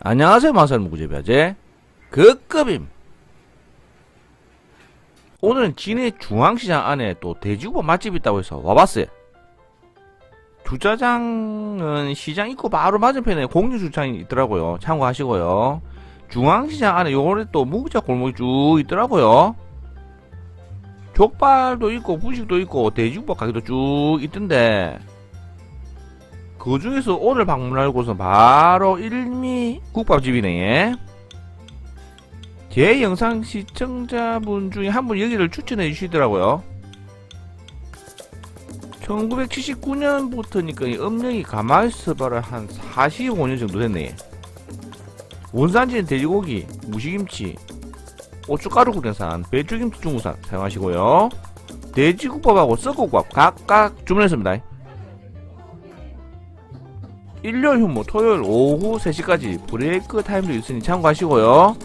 안녕하세요 마사는 무구제비아제 극급임. 오늘은 진해 중앙시장 안에 또 돼지국밥 맛집이 있다고 해서 와봤어요. 주차장은 시장 입구 바로 맞은편에 공유 주차장이 있더라고요. 참고하시고요. 중앙시장 안에 요번에 또 무구자 골목이 쭉 있더라고요. 족발도 있고 분식도 있고 돼지국밥 가게도 쭉 있던데 그 중에서 오늘 방문할 곳은 바로 일미 국밥집이네. 제 영상 시청자분 중에 한 분 여기를 추천해 주시더라고요. 1979년부터니까 음력이 가만히 있어봐라 한 45년 정도 됐네. 원산지는 돼지고기, 무시김치, 고춧가루 국내산, 배추김치 중국산 사용하시고요. 돼지국밥하고 썩국밥 각각 주문했습니다. 일요일 휴무 토요일 오후 3시까지 브레이크 타임도 있으니 참고하시고요.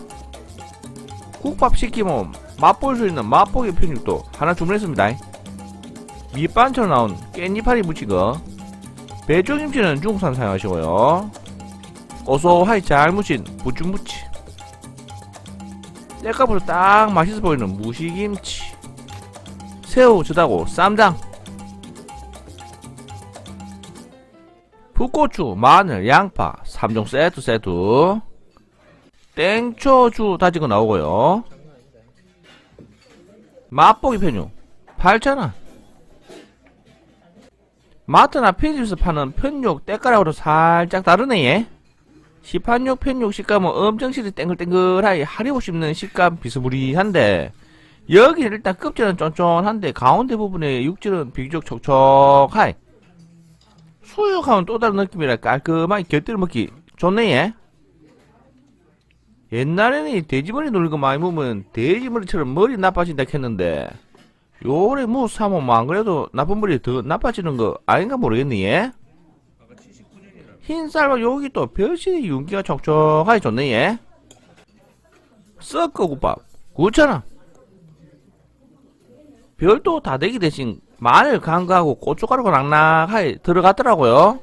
국밥 시키면 맛볼 수 있는 맛보기 편육도 하나 주문했습니다. 밑반찬으로 나온 깻잎파리 무치거 배추김치는 중국산 사용하시고요. 고소하게 잘 무친 부추무치 때값으로 딱 맛있어 보이는 무시김치 새우 젓하고 쌈장 풋고추, 마늘, 양파 3종 세트 세트. 땡초주 거 나오고요. 맛보기 편육 8,000원. 마트나 편집에서 파는 편육 때가락으로 살짝 다르네 얘 시판육 편육 식감은 엄청 실이 땡글땡글하게 하리고 씹는 식감 비스무리한데 여기는 일단 껍질은 쫀쫀한데 가운데 부분에 육질은 비교적 촉촉하이 수육하면 또 다른 느낌이라 깔끔하게 곁들여 먹기 좋네 얘. 옛날에는 이 돼지머리 놀고 많이 먹으면 돼지머리처럼 머리 나빠진다 했는데 요래 뭐 사면 뭐안 그래도 나쁜 머리 더 나빠지는 거 아닌가 모르겠네 얘. 흰쌀밥 여기 또 별실의 윤기가 촉촉하게 좋네 얘. 썩거국밥 9,000원 별도 다대기 대신 마늘 간거하고 고춧가루가 낭낭하게 들어갔더라고요.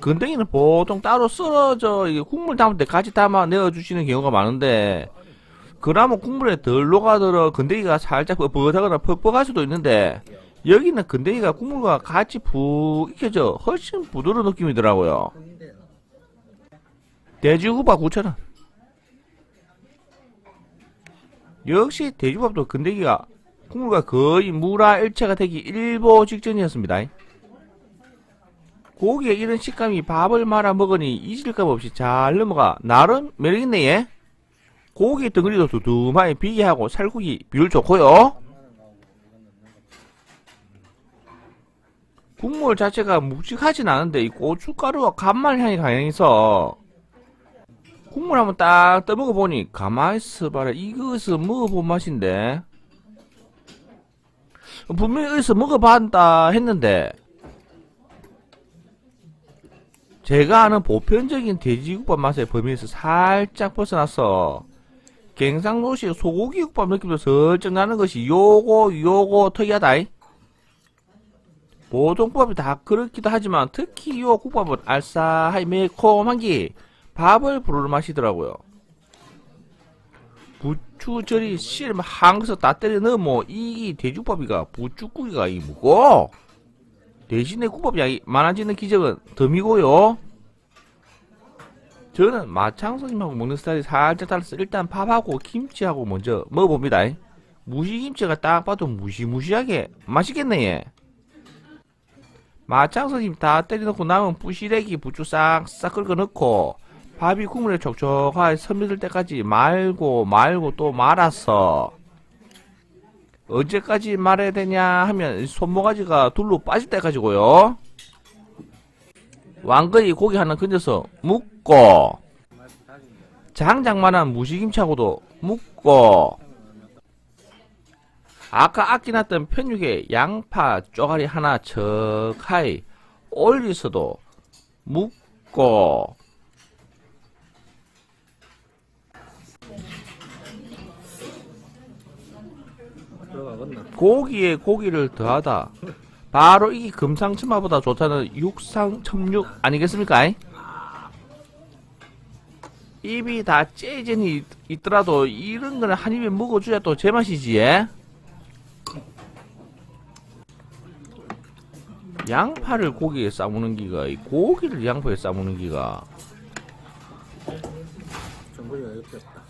건더기는 보통 따로 썰어져 국물 담을 때 같이 담아 내어주시는 경우가 많은데 그러면 국물에 덜 녹아들어 건더기가 살짝 뻣뻣하거나 퍽퍽할 수도 있는데 여기는 건더기가 국물과 같이 푹 익혀져 훨씬 부드러운 느낌이더라고요. 돼지국밥 9,000원 역시 돼지국밥도 건더기가 국물과 거의 무라 일체가 되기 일보 직전이었습니다. 고기에 이런 식감이 밥을 말아 먹으니 잊을감 없이 잘 넘어가 나름 매력있네 얘. 고기 덩어리도 두툼하게 비계하고 살코기 비율 좋고요. 국물 자체가 묵직하진 않은데 이 고춧가루와 간말 향이 강해서 국물 한번 딱 떠먹어 보니 가만히 있어 봐라 이것은 먹어본 맛인데 분명히 어디서 먹어봤다 했는데 제가 아는 보편적인 돼지국밥 맛의 범위에서 살짝 벗어나서 갱상도식 소고기국밥 느낌도 슬쩍 나는 것이 요거 요거 특이하다. 보통 국밥이 다 그렇기도 하지만 특히 요 국밥은 알싸하게 매콤한 게 밥을 부르는 맛이더라고요. 부 추절이 씨름 한그서 다 때려 넣으면 이 돼지국밥이가 부추국이가 이 무고 대신에 국밥 양이 많아지는 기적은 덤이고요. 저는 마창선님하고 먹는 스타일이 살짝 달라서 일단 밥하고 김치하고 먼저 먹어봅니다. 무시김치가 딱 봐도 무시무시하게 맛있겠네 얘. 마창선님 다 때려놓고 남은 부시래기 부추 싹싹 긁어 넣고 밥이 국물에 촉촉하게 스며들 때까지 말고 말고 또 말았어. 언제까지 말해야 되냐 하면 손모가지가 둘로 빠질 때까지고요. 왕거리 고기 하나 건져서 묻고 장장만한 무시김치하고도 묻고 아까 아끼놨던 편육에 양파 쪼가리 하나 척하이 올리서도 묻고 고기에 고기를 더하다. 바로 이 금상첨화보다 좋다는 육상첨육 아니겠습니까? 입이 다 째진이 있더라도 이런 거는 한 입에 먹어줘야 또 제맛이지 예? 양파를 고기에 싸무는 기가 이 고기를 양파에 싸무는 기가 정보리가 옆에 없다.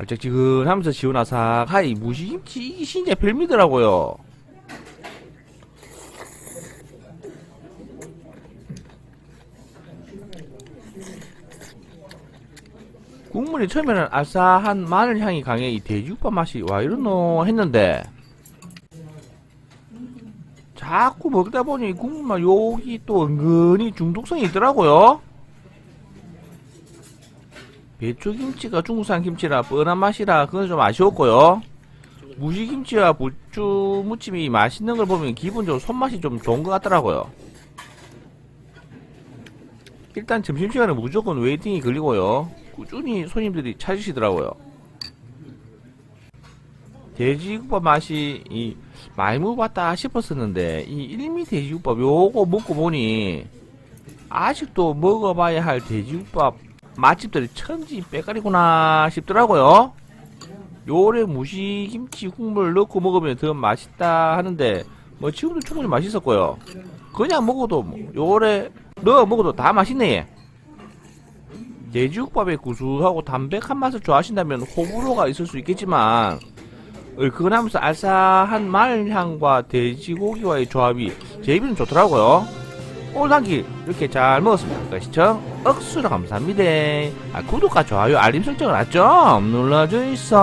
달짝지근하면서 시원하사하이 무시김치 이게 진짜 별미더라고요. 국물이 처음에는 알싸한 마늘 향이 강해 이 돼지국밥 맛이 와 이러노 했는데 자꾸 먹다 보니 국물 맛 여기 또 은근히 중독성이 있더라고요 배추김치가 중국산 김치라 뻔한 맛이라 그건 좀 아쉬웠고요. 무시김치와 부추 무침이 맛있는 걸 보면 기본적으로 손맛이 좀 좋은 것 같더라고요. 일단 점심시간에 무조건 웨이팅이 걸리고요. 꾸준히 손님들이 찾으시더라고요. 돼지국밥 맛이 이 많이 먹어봤다 싶었었는데 이 일미 돼지국밥 요거 먹고 보니 아직도 먹어봐야 할 돼지국밥 맛집들이 천지 빼가리구나 싶더라고요. 요래 무시김치 국물 넣고 먹으면 더 맛있다 하는데 뭐 지금도 충분히 맛있었고요. 그냥 먹어도 뭐 요래 넣어 먹어도 다 맛있네. 얘. 돼지국밥의 구수하고 담백한 맛을 좋아하신다면 호불호가 있을 수 있겠지만 얼큰하면서 알싸한 마늘향과 돼지고기와의 조합이 제 입에는 좋더라고요. 한끼 이렇게 잘 먹었습니다. 시청 억수로 감사합니다. 아, 구독과 좋아요, 알림 설정을 좀 눌러주이소.